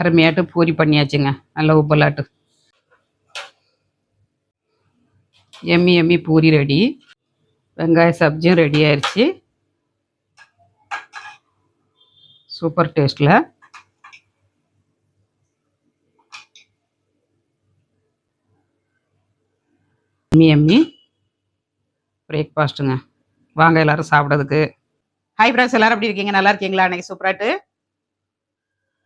அருமையாட்டு பூரி பண்ணியாச்சுங்க. நல்ல உப்பலாட்டு. எம்மி எம்மி பூரி ரெடி. வெங்காய சப்ஜியும் ரெடி ஆயிடுச்சு சூப்பர் டேஸ்ட்டில் எம்மி எம்மி பிரேக்ஃபாஸ்ட்டுங்க வாங்க எல்லாரும் சாப்பிட்றதுக்கு. ஹாய் ஃப்ரெண்ட்ஸ் எல்லாரும் எப்படி இருக்கீங்க? நல்லா இருக்கீங்களா? அன்னைக்கு சூப்பராட்டு.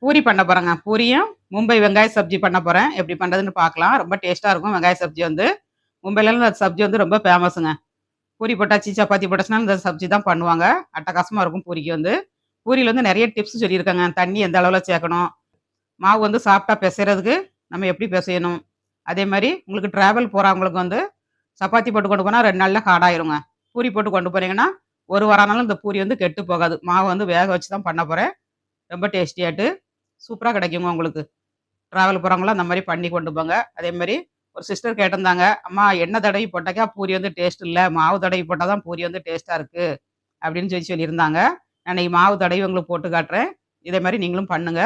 பூரி பண்ண போகிறேங்க பூரியும் மும்பை வெங்காய சப்ஜி பண்ண போகிறேன் எப்படி பண்ணுறதுன்னு பார்க்கலாம். ரொம்ப டேஸ்ட்டாக இருக்கும் வெங்காய சப்ஜி வந்து. மும்பையிலலாம் அந்த சப்ஜி வந்து ரொம்ப ஃபேமஸுங்க பூரி போட்டாச்சு சப்பாத்தி போட்டாச்சுன்னா இந்த சப்ஜி தான் பண்ணுவாங்க. அட்டகாசமாக இருக்கும் பூரிக்கு வந்து. பூரியில் வந்து நிறைய டிப்ஸ் சொல்லியிருக்காங்க. தண்ணி எந்த அளவில் சேர்க்கணும்? மாவு வந்து சாப்பிட்டா பிசைறதுக்கு நம்ம எப்படி பிசையணும்? அதே மாதிரி உங்களுக்கு ட்ராவல் போகிறவங்களுக்கு வந்து சப்பாத்தி போட்டு கொண்டு போனால் ரெண்டு நாளில் ஹார்டாயிருங்க பூரி போட்டு கொண்டு போனீங்கன்னா ஒரு வாரம்னாலும் இந்த பூரி வந்து கெட்டு போகாது. மாவு வந்து வேக வச்சு தான் பண்ண போகிறேன் ரொம்ப டேஸ்டியாட்டு. சூப்பராக கிடைக்குங்க உங்களுக்கு. ட்ராவல் போகிறவங்களாம் அந்த மாதிரி பண்ணி கொண்டு போங்க. அதே மாதிரி ஒரு சிஸ்டர் கேட்டிருந்தாங்க அம்மா எண்ணெய் தடவி போட்டாக்கா பூரி வந்து டேஸ்ட் இல்லை. மாவு தடவி போட்டால் தான் பூரி வந்து டேஸ்ட்டாக இருக்குது அப்படின்னு சொல்லி சொல்லியிருந்தாங்க. நான் இன்னைக்கு மாவு தடவி உங்களுக்கு போட்டு காட்டுறேன். இதே மாதிரி நீங்களும் பண்ணுங்க.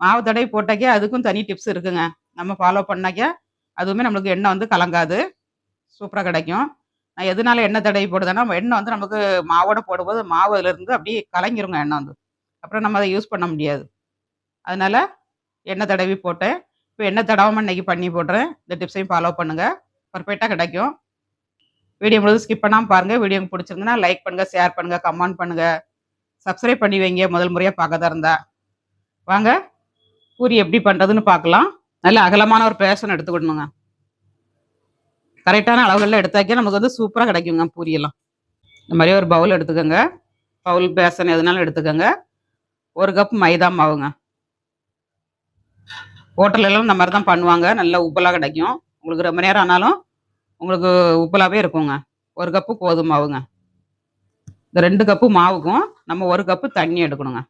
மாவு தடவி போட்டாக்கே அதுக்கும் தனி டிப்ஸ் இருக்குங்க. நம்ம ஃபாலோ பண்ணாக்கே அதுவுமே நம்மளுக்கு எண்ணெய் வந்து கலங்காது. சூப்பராக கிடைக்கும். நான் எதனால எண்ணெய் தடவி போடுதேன்னா எண்ணெய் வந்து நமக்கு மாவோட போடும்போது மாவு இருந்து அப்படியே கலங்கிருங்க எண்ணெய் வந்து. அப்புறம் நம்ம அதை யூஸ் பண்ண முடியாது. அதனால் எண்ணெய் தடவி போட்டேன். இப்போ எண்ணெய் தடவாமல் இன்னைக்கு பண்ணி போடுறேன். இந்த டிப்ஸையும் ஃபாலோ பண்ணுங்கள் பர்ஃபெக்டாக கிடைக்கும். வீடியோ முழுவதும் ஸ்கிப் பண்ணாமல் பாருங்கள் வீடியோ பிடிச்சிருந்துன்னா லைக் பண்ணுங்கள் ஷேர் பண்ணுங்கள் கமெண்ட் பண்ணுங்கள் சப்ஸ்கிரைப் பண்ணி வைங்க. முதல் முறையாக பார்க்கதா இருந்தா. வாங்க. பூரி எப்படி பண்ணுறதுன்னு பார்க்கலாம். நல்ல அகலமான ஒரு பேஷன் எடுத்துக்கிடணுங்க கரெக்டான அளவுகளில் எடுத்தாக்கே நமக்கு வந்து சூப்பராக கிடைக்குங்க பூரியெல்லாம் இந்த மாதிரி ஒரு பவுல் எடுத்துக்கோங்க. பவுல் பேசன் எதுனாலும் எடுத்துக்கோங்க. ஒரு கப் மைதா மாவுங்க. ஹோட்டலெல்லாம் இந்த மாதிரி தான் பண்ணுவாங்க. நல்ல உப்பலாக கிடைக்கும். உங்களுக்கு ரொம்ப நேரம் ஆனாலும் உங்களுக்கு உப்பலாகவே இருக்குங்க. ஒரு கப்பு கோதுமை மாவுங்க. இந்த ரெண்டு கப்பு மாவுக்கும் நம்ம ஒரு கப்பு தண்ணி எடுக்கணுங்க.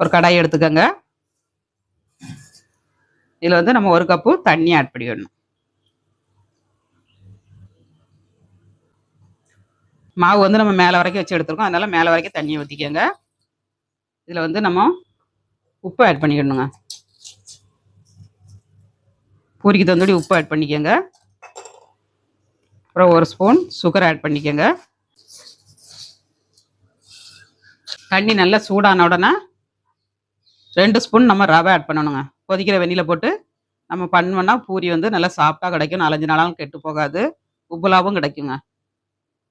ஒரு கடாய் எடுத்துக்கோங்க. இதில் வந்து நம்ம ஒரு கப்பு தண்ணி ஆட் பண்ணிடணும். மாவு வந்து நம்ம மேலே வரைக்கும் வச்சு எடுத்துருக்கோம். அதனால மேலே வரைக்கும் தண்ணியை ஊற்றிக்கோங்க இதில் வந்து நம்ம உப்பு ஆட் பண்ணிக்கணுங்க பூரிக்கு தந்தோடி உப்பு ஆட் பண்ணிக்கோங்க. அப்புறம் ஒரு ஸ்பூன் சுகர் ஆட் பண்ணிக்கோங்க. தண்ணி நல்லா சூடான உடனே ரெண்டு ஸ்பூன் நம்ம ரவை ஆட் பண்ணணுங்க. கொதிக்கிற வெண்ணியில் போட்டு நம்ம பண்ணோம்னா பூரி வந்து நல்லா சாஃப்டாக கிடைக்கும். நாலஞ்சு நாளாலும் கெட்டு போகாது. உப்புலாவும் கிடைக்குங்க.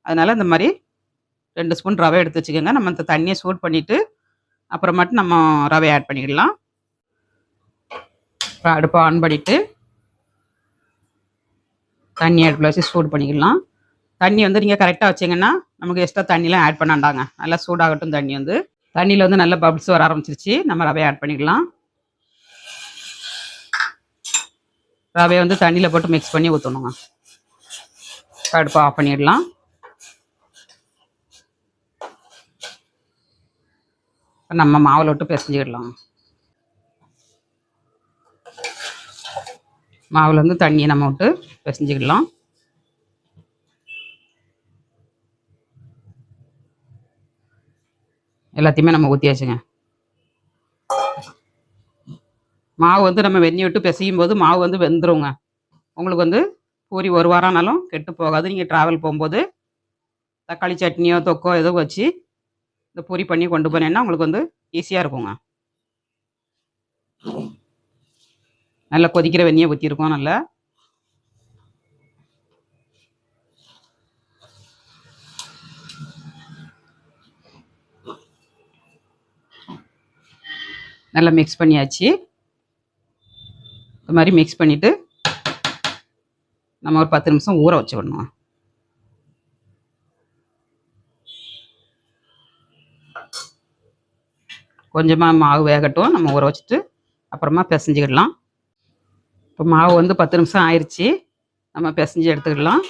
அதனால் இந்த மாதிரி ரெண்டு ஸ்பூன் ரவை எடுத்து வச்சுக்கோங்க. நம்ம இந்த தண்ணியை சூட் பண்ணிவிட்டு அப்புறமாட்டு நம்ம ரவை ஆட் பண்ணிடலாம். அடுப்பை ஆன் பண்ணிவிட்டு தண்ணி அடுப்பில் வச்சு சூடு பண்ணிக்கலாம். தண்ணி வந்து நீங்கள் கரெக்டாக வச்சிங்கன்னா நமக்கு எக்ஸ்ட்ரா தண்ணிலாம் ஆட் பண்ணாண்டாங்க. நல்லா சூடாகட்டும் தண்ணி வந்து. தண்ணியில் வந்து நல்லா பபிள்ஸ் வர ஆரம்பிச்சிருச்சு. நம்ம ரவையை ஆட் பண்ணிக்கலாம். ரவையை வந்து தண்ணியில் போட்டு மிக்ஸ் பண்ணி ஊற்றணுங்க அடுப்பை ஆஃப் பண்ணிடலாம். நம்ம மாவில் விட்டு பிசைஞ்சிடலாம். மாவில் வந்து தண்ணியை நம்ம விட்டு பிசைஞ்சிக்கலாம். எல்லாத்தையுமே நம்ம ஊற்றியாச்சுங்க மாவு வந்து நம்ம வெந்நி விட்டு பிசையும் போது மாவு வந்து வெந்துருங்க. உங்களுக்கு வந்து பூரி ஒரு வாரம் ஆனாலும் கெட்டு போகாது. நீங்கள் ட்ராவல் போகும்போது தக்காளி சட்னியோ தொக்கோ ஏதோ வச்சு இந்த பூரி பண்ணி கொண்டு போனேன்னா உங்களுக்கு வந்து ஈஸியாக இருக்குங்க. நல்லா கொதிக்கிற வெந்நியை ஊற்றிருக்கோம் நல்லா. நல்லா மிக்ஸ் பண்ணியாச்சு. இது மாதிரி மிக்ஸ் பண்ணிவிட்டு நம்ம ஒரு பத்து நிமிஷம் ஊற வச்சு விடணும் கொஞ்சமாக மாவு வேகட்டும். நம்ம ஊற வச்சுட்டு அப்புறமா பிசைஞ்சிக்கிடலாம். இப்போ மாவு வந்து பத்து நிமிஷம் ஆயிடுச்சு நம்ம பிசைஞ்சு எடுத்துக்கலாம்.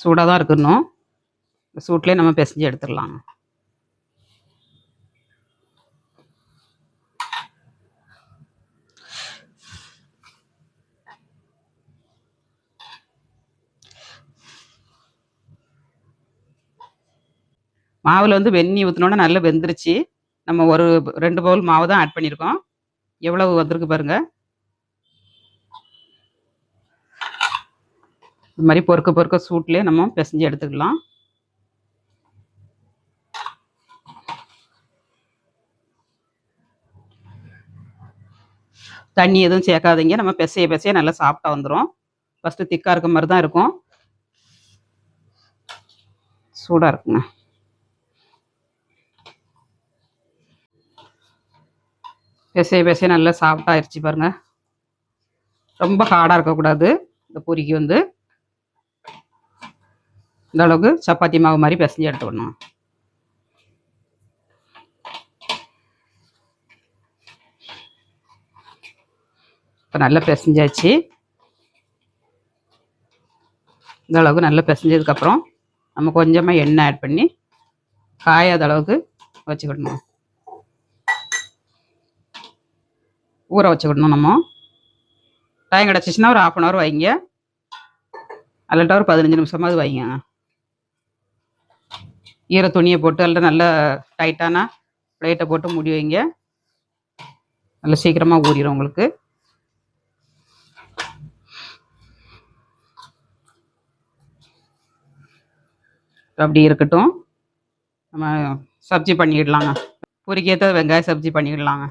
சூடாக தான் இருக்கணும். இந்த சூட்லேயே நம்ம பிசைஞ்சு எடுத்துடலாம். மாவில் வந்து வெந்நி ஊற்றினோன்னா நல்லா வெந்துருச்சு. நம்ம ஒரு ரெண்டு பவுல் மாவு தான் ஆட் பண்ணியிருக்கோம். எவ்வளவு வந்திருக்கு பாருங்க. இது மாதிரி பொறுக்க பொறுக்க சூட்லேயே நம்ம பிசைஞ்சு எடுத்துக்கலாம். தண்ணி எதுவும் சேர்க்காதீங்க. நம்ம பிசைய பிசைய நல்லா சாப்பிட்டா வந்துடும் ஃபஸ்ட்டு திக்காக இருக்க மாதிரி தான் இருக்கும். சூடாக இருக்குங்க. பிசைய பிசைய நல்லா சாஃப்டாக ஆயிடுச்சு பாருங்கள் ரொம்ப ஹார்டாக இருக்கக்கூடாது இந்த பூரிக்கு வந்து. இந்த அளவுக்கு சப்பாத்தி மாவு மாதிரி பிசைஞ்சு எடுத்துக்கணும். இப்போ நல்லா பிசைஞ்சாச்சு. இந்த அளவுக்கு நல்லா பிசைஞ்சதுக்கப்புறம் நம்ம கொஞ்சமாக எண்ணெய் ஆட் பண்ணி காயாத அளவுக்கு வச்சுக்கிடணும் ஊற வச்சுக்கிடணும் நம்ம. டைம் கிடச்சிச்சின்னா ஒரு ஆஃப் அன் ஹவர் வைங்க. அல்லட்டா ஒரு பதினஞ்சு நிமிஷமாவது வைங்க. ஈர துணியை போட்டு அல்ல நல்லா டைட்டான பிளேட்டை போட்டு மூடி வைங்க. நல்லா சீக்கிரமாக ஊறிடும் உங்களுக்கு. அப்படி இருக்கட்டும். நம்ம சப்ஜி பண்ணிடலாங்க. பொறிக்கேற்ற வெங்காய சப்ஜி பண்ணிடலாங்க.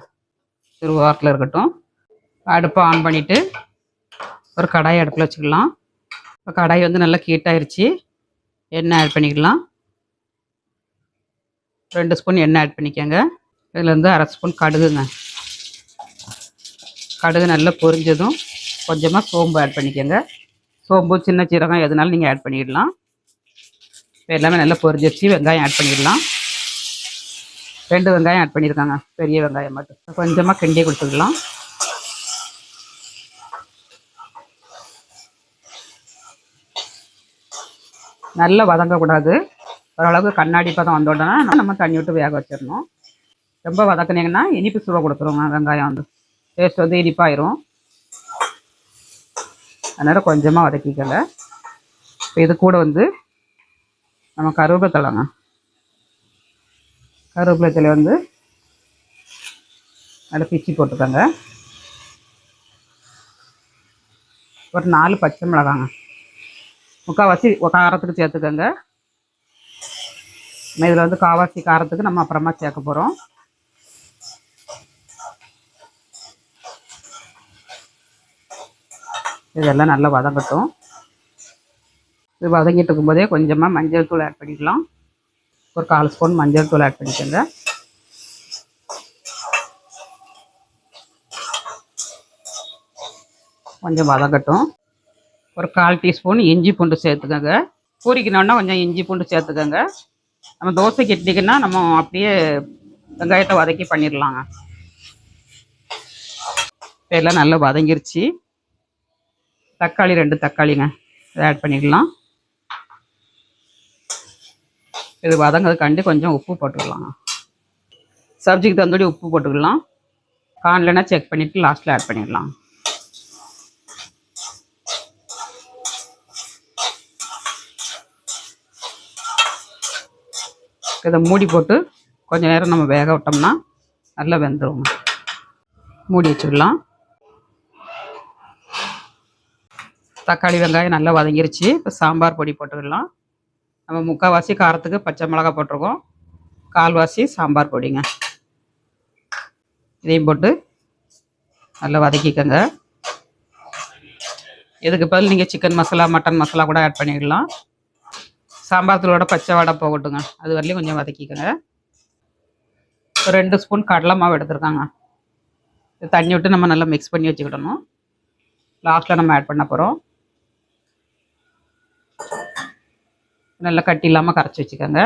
திருவாக்கில் இருக்கட்டும். அடுப்பை ஆன் பண்ணிவிட்டு ஒரு கடாய் அடுப்பில் வச்சுக்கலாம். இப்போ கடாய் வந்து நல்லா கீட்டாயிருச்சு எண்ணெய் ஆட் பண்ணிக்கலாம். ரெண்டு ஸ்பூன் எண்ணெய் ஆட் பண்ணிக்கோங்க. இதுலேருந்து அரை ஸ்பூன் கடுகுங்க. கடுகு நல்லா பொரிஞ்சதும் கொஞ்சமாக சோம்பு ஆட் பண்ணிக்கோங்க. சோம்பு சின்ன சீரகம் எதுனாலும் நீங்கள் ஆட் பண்ணிடலாம் இப்போ எல்லாமே நல்லா பொரிஞ்சிருச்சு. வெங்காயம் ஆட் பண்ணிடலாம் ரெண்டு வெங்காயம் ஆட் பண்ணியிருக்காங்க. பெரிய வெங்காயம் மட்டும். கொஞ்சமாக கிண்டி கொடுத்துக்கலாம். நல்லா வதங்கக்கூடாது. ஓரளவுக்கு கண்ணாடி பதம் வந்த உடனே நம்ம தண்ணி விட்டு வேக வச்சிடணும். ரொம்ப வதக்குனீங்கன்னா இனிப்பு சுவை கொடுத்துருவோங்க வெங்காயம் வந்து. டேஸ்ட் வந்து இனிப்பாயிரும். அதனால் கொஞ்சமாக வதக்கிக்கல இப்போ இது கூட வந்து நம்ம கருவேப்பிலை கருவேப்பிலை தலை வந்து நல்லா பிச்சு போட்டுக்கோங்க. ஒரு நாலு பச்சை மிளகாங்க. முக்கால்வாசி காரத்துக்கு சேர்த்துக்கோங்க. இதில் வந்து காவாசி காரத்துக்கு நம்ம அப்புறமா சேர்க்க போகிறோம் இதெல்லாம் நல்லா வதங்கட்டும். இது வதங்கிட்டு இருக்கும்போதே கொஞ்சமாக மஞ்சள் தூள் ஆட் பண்ணிக்கலாம். ஒரு கால் ஸ்பூன் மஞ்சள் தூள் ஆட் பண்ணிக்கோங்க. கொஞ்சம் வதக்கட்டும். ஒரு கால் டீஸ்பூன் இஞ்சி பூண்டு சேர்த்துக்கோங்க. பூரிக்கணுன்னா கொஞ்சம் இஞ்சி பூண்டு சேர்த்துக்கோங்க. நம்ம தோசை இட்லிக்குன்னா நம்ம அப்படியே வெங்காயத்தை வதக்கி பண்ணிடலாங்க. எல்லாம் நல்லா வதங்கிருச்சு. தக்காளி ரெண்டு தக்காளிங்க. இதை ஆட் பண்ணிக்கலாம். இது வதங்கிறதுக்காண்டி கொஞ்சம் உப்பு போட்டுக்கலாம். சப்ஜிக்கு தந்தோடி உப்பு போட்டுக்கலாம். காணலைன்னா செக் பண்ணிவிட்டு லாஸ்ட்டில் ஆட் பண்ணிடலாம். இதை மூடி போட்டு கொஞ்ச நேரம் நம்ம வேக விட்டோம்னா நல்லா வெந்துடும் மூடி வச்சுடலாம். தக்காளி வெங்காயம் நல்லா வதங்கிருச்சு. இப்போ சாம்பார் பொடி போட்டுக்கலாம். நம்ம முக்கால்வாசி காரத்துக்கு பச்சை மிளகா போட்டிருக்கோம். கால்வாசி சாம்பார் பொடிங்க. இதையும் போட்டு நல்லா வதக்கிக்கோங்க. இதுக்கு பதில் நீங்கள் சிக்கன் மசாலா மட்டன் மசாலா கூட ஆட் பண்ணிடலாம் சாம்பார் தூளோட பச்சை வடை போகட்டுங்க. அது வரலையும் கொஞ்சம் வதக்கிக்கோங்க. ஒரு ரெண்டு ஸ்பூன் கடலை மாவு எடுத்துருக்காங்க. இது தண்ணி விட்டு நம்ம நல்லா மிக்ஸ் பண்ணி வச்சுக்கிடணும். லாஸ்ட்டில் நம்ம ஆட் பண்ண போகிறோம் நல்லா கட்டி இல்லாமல் கரைச்சி வச்சுக்கோங்க.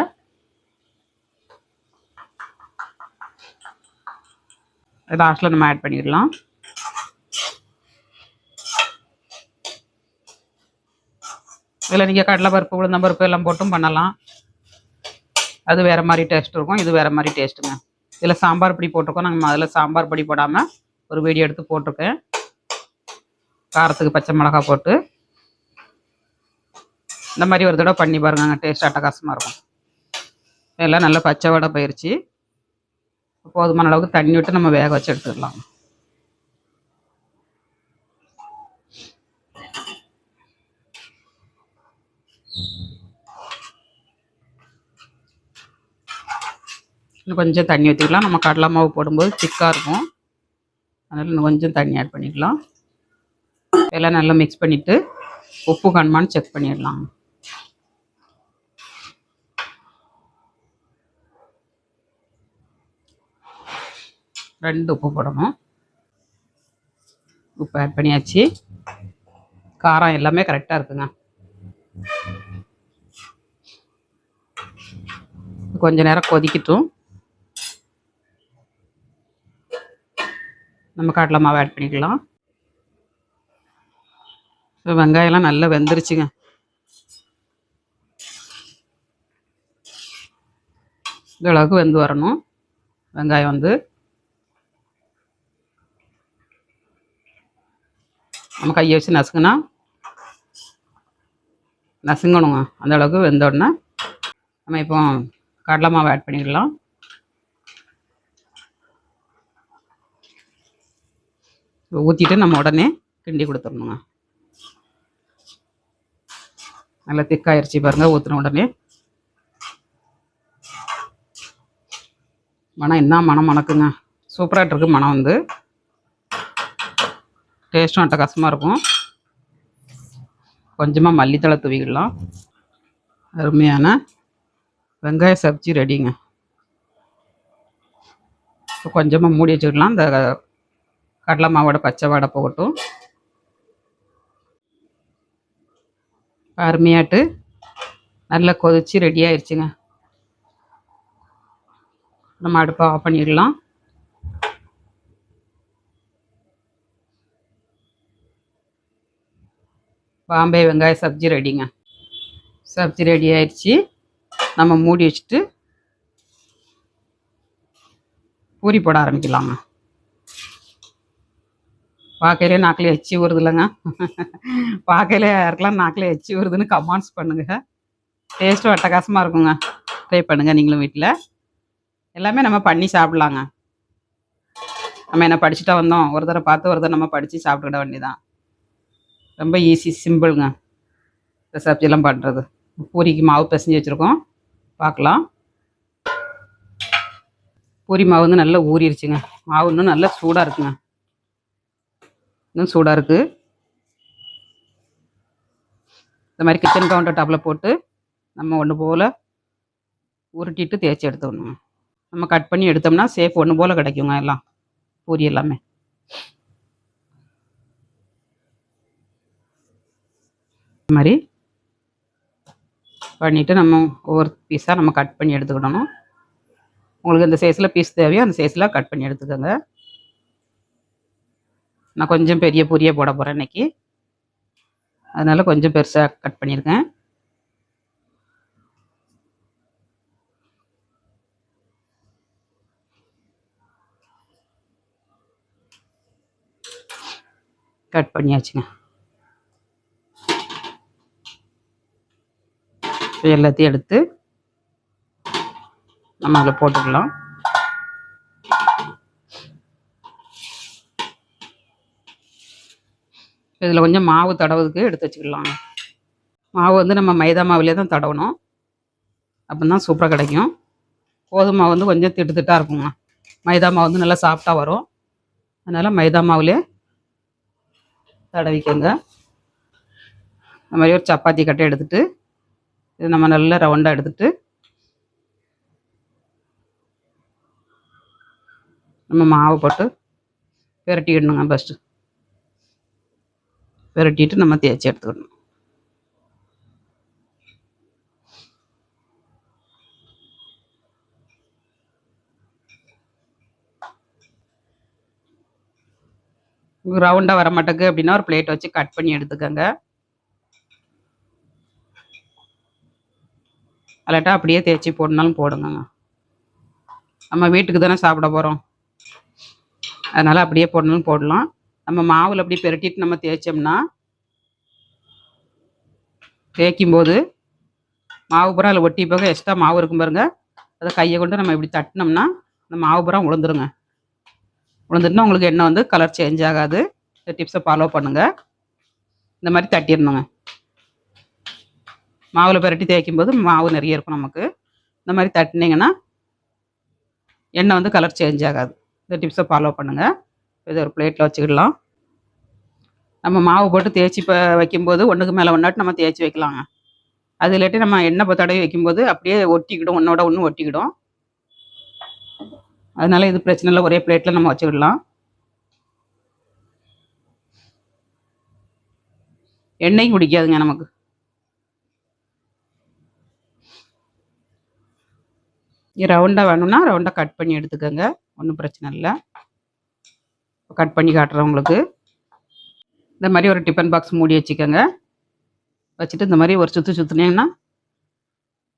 லாஸ்ட்டில் நம்ம ஆட் பண்ணிடலாம். இதில் நீங்கள் கடலைப்பருப்பு உளுந்தம்பருப்பு எல்லாம் போட்டும் பண்ணலாம். அது வேறு மாதிரி டேஸ்ட் இருக்கும். இது வேறு மாதிரி டேஸ்ட்டுங்க இதில் சாம்பார் பொடி போட்டிருக்கோம். நாங்கள் அதில் சாம்பார் பொடி போடாமல் ஒரு வீடியோ எடுத்து போட்டிருக்கேன். காரத்துக்கு பச்சை மிளகா போட்டு. இந்த மாதிரி ஒரு தடவை பண்ணி பாருங்க டேஸ்ட் அட்டகாசமாக இருக்கும். எல்லாம் நல்லா பச்சை வடை பயிற்சி. போதுமான அளவுக்கு தண்ணி விட்டு நம்ம வேக வச்சு எடுத்துடலாம். இன்னும் கொஞ்சம் தண்ணி ஊற்றிக்கலாம் நம்ம கடலை மாவு போடும்போது திக்காக இருக்கும். அதனால் இன்னும் கொஞ்சம் தண்ணி ஆட் பண்ணிக்கலாம். எல்லாம் நல்லா மிக்ஸ் பண்ணிவிட்டு உப்பு காணுமான்னு செக் பண்ணிடலாம். ரெண்டு உப்பு போடணும். உப்பு ஆட் பண்ணியாச்சு. காரம் எல்லாமே கரெக்டாக இருக்குங்க. கொஞ்ச நேரம் கொதிக்கட்டும். நம்ம கடலை மாவு ஆட் பண்ணிக்கலாம். இப்போ வெங்காயம்லாம் நல்லா வெந்துருச்சுங்க. இந்த அளவுக்கு வெந்து வரணும். வெங்காயம் வந்து நம்ம கையை வச்சு நசுக்குனா நசுங்கணுங்க. அந்த அளவுக்கு வெந்த உடனே நம்ம இப்போ கடலை மாவு ஆட் பண்ணிடலாம். ஊற்றிட்டு நம்ம உடனே கிண்டி கொடுத்துடணுங்க. நல்லா திக்காயிருச்சு பாருங்க ஊற்றின உடனே. மனம் என்ன மனம் மணக்குங்க. சூப்பராக இருக்கு மனம் வந்து. டேஸ்ட்டும் அட்டகாசமாக இருக்கும். கொஞ்சமாக மல்லித்தலை தூவிக்கலாம். அருமையான வெங்காய சப்ஜி ரெடிங்க. இப்போ கொஞ்சமாக மூடி வச்சுக்கலாம். இந்த கடலை மாவோட பச்சை வாடை போகட்டும். அருமையாட்டு. நல்லா கொதிச்சு ரெடி ஆயிடுச்சுங்க நம்ம அடுப்பை ஆஃப் பண்ணிடலாம். பாம்பே வெங்காய சப்ஜி ரெடிங்க. சப்ஜி ரெடி ஆயிடுச்சு. நம்ம மூடி வச்சுட்டு பூரி போட ஆரம்பிக்கலாங்க. பார்க்கையிலே நாக்கில் எச்சி வருது இல்லைங்க பார்க்கையிலே யாருக்கெல்லாம் நாக்கில் எச்சி வருதுன்னு கமெண்ட்ஸ் பண்ணுங்க. டேஸ்ட்டும் அட்டகாசமாக இருக்குங்க. ட்ரை பண்ணுங்கள் நீங்களும் வீட்டில் எல்லாமே நம்ம பண்ணி சாப்பிட்லாங்க. நம்ம என்ன படிச்சுட்டா வந்தோம். ஒரு தடவை பார்த்து ஒரு தடவை நம்ம படித்து சாப்பிட்டுக்கிட வேண்டியதான் ரொம்ப ஈஸி சிம்பிளுங்க இந்த சப்ஜிலாம் பண்ணுறது பூரிக்கு மாவு பிசைஞ்சு வச்சுருக்கோம். பார்க்கலாம் பூரி மாவு வந்து நல்லா ஊறிடுச்சுங்க மாவு இன்னும் நல்லா சூடாக இருக்குங்க. இன்னும் சூடாக இருக்குது இந்த மாதிரி கிச்சன் கவுண்டர் டாப்பில் போட்டு நம்ம ஒன்று போல் உருட்டிட்டு தேய்ச்சி எடுத்துக்கணுங்க நம்ம கட் பண்ணி எடுத்தோம்னா சேஃப் ஒன்று போல் கிடைக்குங்க எல்லாம். பூரி எல்லாமே. இந்த மாதிரி பண்ணிவிட்டு நம்ம ஒவ்வொரு பீஸாக நம்ம கட் பண்ணி எடுத்துக்கிடணும். உங்களுக்கு இந்த சைஸில் பீஸ் தேவையோ அந்த சைஸில் கட் பண்ணி எடுத்துக்கோங்க. நான் கொஞ்சம் பெரிய பூரியாக போட போகிறேன் இன்னைக்கு. அதனால் கொஞ்சம் பெருசாக கட் பண்ணியிருக்கேன். கட் பண்ணியாச்சுங்க. எல்லாத்தையும் எடுத்து நம்ம அதில் போட்டுக்கலாம். இதில் கொஞ்சம் மாவு தடவுறதுக்கு எடுத்து வச்சுக்கலாம். மாவு வந்து நம்ம மைதா மாவுலேயே தான் தடவணும். அப்போ தான் சூப்பராக கிடைக்கும். கோதுமை மாவு வந்து கொஞ்சம் திட்டு திட்டாக இருக்குங்க. மைதா மாவு வந்து நல்லா சாஃப்டாக வரும். அதனால் மைதா மாவிலே தடவிக்கோங்க. இந்த மாதிரி ஒரு சப்பாத்தி கட்டை எடுத்துகிட்டு இது நம்ம நல்லா ரவுண்டாக எடுத்துட்டு நம்ம மாவு போட்டு விரட்டிடணுங்க ஃபஸ்ட்டு விரட்டிட்டு நம்ம தேய்ச்சி எடுத்துக்கணும். ரவுண்டாக வர மாட்டேங்குது அப்படின்னா ஒரு பிளேட் வச்சு கட் பண்ணி எடுத்துக்கோங்க. அல்லாட்டா அப்படியே தேய்ச்சி போடணாலும் போடுங்கங்க. நம்ம வீட்டுக்கு தானே சாப்பிட போகிறோம் அதனால் அப்படியே போடனாலும் போடலாம். நம்ம மாவில் அப்படி பெருட்டிட்டு நம்ம தேய்ச்சோம்னா தேய்க்கும் போது மாவு புறம் அதில் ஒட்டி போக எக்ஸ்ட்ரா மாவு இருக்கும் பாருங்க. அதை கையை கொண்டு நம்ம இப்படி தட்டினோம்னா இந்த மாவு புறம் உளுந்துருங்க. உளுந்துட்டுனா உங்களுக்கு எண்ணெய் வந்து கலர் சேஞ்ச் ஆகாது. இந்த டிப்ஸை ஃபாலோ பண்ணுங்கள் இந்த மாதிரி தட்டிடணுங்க. மாவில் பரட்டி தேய்க்கும் போது மாவு நிறைய இருக்கும் நமக்கு. இந்த மாதிரி தட்டினீங்கன்னா எண்ணெய் வந்து கலர் சேஞ்ச் ஆகாது. இந்த டிப்ஸை ஃபாலோ பண்ணுங்கள் இதை ஒரு பிளேட்டில் வச்சுக்கிடலாம். நம்ம மாவு போட்டு தேய்ச்சி இப்போ வைக்கும்போது ஒன்றுக்கு மேலே ஒன்றாட்டு நம்ம தேய்ச்சி வைக்கலாங்க. அது இல்லாட்டி நம்ம எண்ணெய் இப்போ தடவி வைக்கும்போது அப்படியே ஒட்டிக்கிடும். ஒன்றோட ஒன்று ஒட்டிக்கிடும். அதனால இது பிரச்சனை இல்லை. ஒரே பிளேட்டில் நம்ம வச்சுக்கிடலாம். எண்ணெயும் குடிக்காதுங்க நமக்கு. ரவுண்டாக வேணும்னா ரவுண்டாக கட் பண்ணி எடுத்துக்கோங்க. ஒன்றும் பிரச்சனை இல்லை. கட் பண்ணி காட்டுறேன் உங்களுக்கு. இந்த மாதிரி ஒரு டிஃபன் பாக்ஸ் மூடி வச்சுக்கோங்க. வச்சுட்டு இந்த மாதிரி ஒரு சுற்று சுற்றுனீங்கன்னா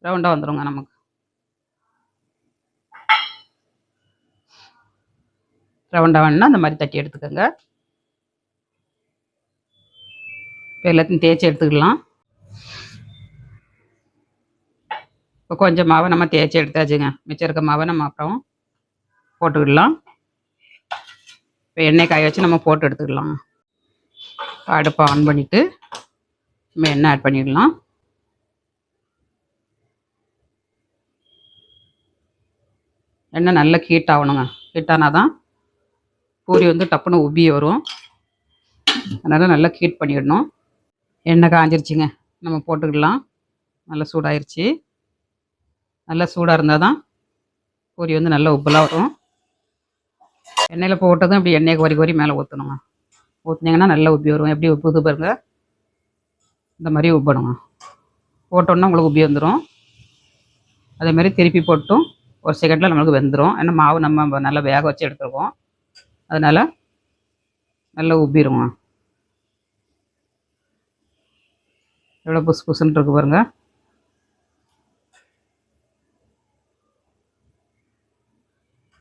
ரவுண்டாக வந்துடுங்க நமக்கு. ரவுண்டாக வேணும்னா இந்த மாதிரி தட்டி எடுத்துக்கோங்க. இப்போ எல்லாத்தையும் தேய்ச்சி எடுத்துக்கலாம். இப்போ கொஞ்சம் மாவை நம்ம தேய்ச்சி எடுத்தாச்சுங்க. மிச்சம் இருக்க மாவை நம்ம அப்புறம் போட்டுக்கிடலாம். இப்போ எண்ணெய் காய வச்சு நம்ம போட்டு எடுத்துக்கலாம் அடுப்பை ஆன் பண்ணிவிட்டு நம்ம எண்ணெய் ஆட் பண்ணிடலாம். எண்ணெய் நல்லா ஹீட் ஆகணுங்க. ஹீட் ஆனால் தான் பூரி வந்து டப்புன்னு உப்பி வரும். அதனால் நல்லா ஹீட் பண்ணிடணும். எண்ணெய் காஞ்சிருச்சுங்க. நம்ம போட்டுக்கலாம் நல்லா சூடாயிருச்சு. நல்லா சூடாக இருந்தால் தான் பூரி வந்து நல்லா உப்பலாக வரும். எண்ணெயில் போட்டதும் இப்படி எண்ணெயை கோரி கோரி மேலே ஊற்றணுங்க ஊற்றுனீங்கன்னா நல்லா உப்பி வரும். எப்படி உப்புது பாருங்க. இந்த மாதிரி உப்பணுங்க. போட்டோன்னா உங்களுக்கு உப்பி வந்துடும் அதேமாரி திருப்பி போட்டும். ஒரு செகண்டில் நம்மளுக்கு வெந்துடும் ஏன்னா மாவு நம்ம நல்லா வேக வச்சு எடுத்துருக்கோம். அதனால் நல்லா உப்பிடுவோம் எவ்வளோ புசு புசுன்னு இருக்கு பாருங்கள்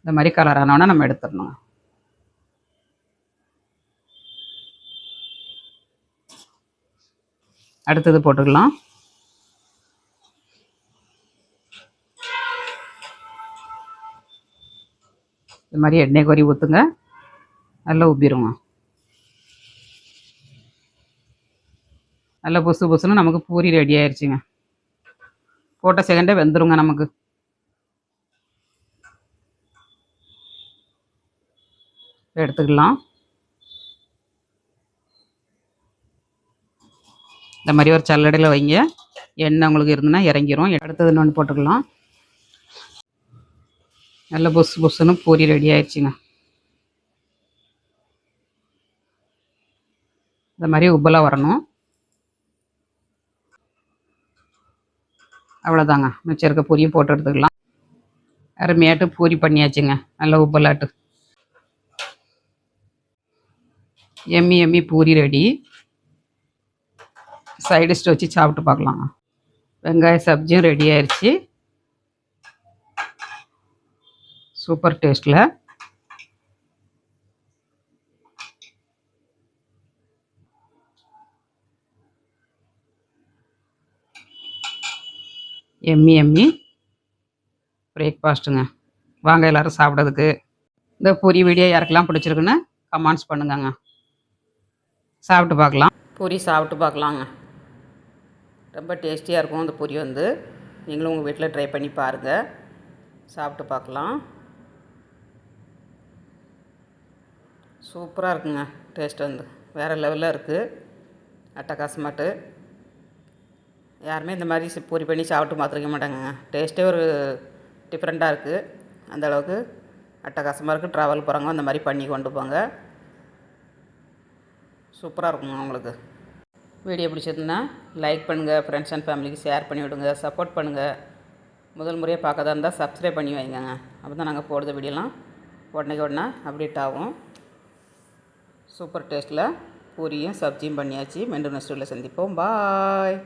இந்த மாதிரி கலர் ஆனோன்னா நம்ம எடுத்துடணும். அடுத்தது போட்டுக்கலாம். இது மாதிரி எண்ணெய் கொறி ஊற்றுங்க நல்லா உப்பிடுங்க. நல்லா புசு புசுன்னு நமக்கு பூரி ரெடி ஆயிடுச்சுங்க போட்ட செகண்டே வெந்துருங்க நமக்கு. எடுத்துக்கலாம். இந்த மாதிரி ஒரு சல்லடையில் வைங்க. எண்ணெய் உங்களுக்கு இருந்ததுன்னா இறங்கிரும். அடுத்தது இன்னொன்று போட்டுக்கலாம். நல்ல புஸ் புஸ்ஸுன்னு பூரி ரெடி ஆயிடுச்சுங்க. இந்த மாதிரி உப்பலாக வரணும். அவ்வளோதாங்க மிச்சம் இருக்க பூரியும் போட்டு எடுத்துக்கலாம். அருமையாட்டு பூரி பண்ணியாச்சுங்க. நல்ல உப்பலாட்டு எம்மி எம்மி பூரி ரெடி. சைடிஸ்ட் வச்சு சாப்பிட்டு பார்க்கலாங்க வெங்காய சப்ஜியும் ரெடி ஆயிடுச்சு சூப்பர் டேஸ்ட்டில் எம்மி எம்மி பிரேக்ஃபாஸ்ட்டுங்க வாங்க எல்லோரும் சாப்பிட்றதுக்கு. இந்த பூரி வீடியோ யாருக்கெல்லாம் பிடிச்சிருக்குன்னு கமெண்ட்ஸ் பண்ணுங்கங்க. சாப்பிட்டு பார்க்கலாம். பூரி சாப்பிட்டு பார்க்கலாங்க. ரொம்ப டேஸ்டியாக இருக்கும் அந்த பூரி வந்து. நீங்களும் உங்கள் வீட்டில் ட்ரை பண்ணி பாருங்கள் சாப்பிட்டு பார்க்கலாம். சூப்பராக இருக்குங்க டேஸ்ட் வந்து. வேறு லெவலில் இருக்குது அட்டகாசமாட்டு. யாருமே இந்த மாதிரி பூரி பண்ணி சாப்பிட்டு பார்த்துருக்க மாட்டாங்கங்க. டேஸ்ட்டே ஒரு டிஃப்ரெண்ட்டாக இருக்குது அந்த அளவுக்கு அட்டகாசமாக இருக்குது ட்ராவல் போகிறாங்க அந்த மாதிரி பண்ணி கொண்டு போங்க. சூப்பராக இருக்குங்க உங்களுக்கு. வீடியோ பிடிச்சதுன்னா லைக் பண்ணுங்கள் ஃப்ரெண்ட்ஸ் அண்ட் ஃபேமிலிக்கு ஷேர் பண்ணி விடுங்க சப்போர்ட் பண்ணுங்கள் முதல் முறையாக பார்க்கதா இருந்தால் சப்ஸ்கிரைப் பண்ணி வைங்கங்க. அப்போ தான் நாங்கள் போடுற வீடியோலாம் உடனே உடனே அப்டேட் ஆகும். சூப்பர் டேஸ்ட்டில் பூரியும் சப்ஜியும் பண்ணியாச்சு. மெண்டு நெஸ்ட்டில் சந்திப்போம். பாய்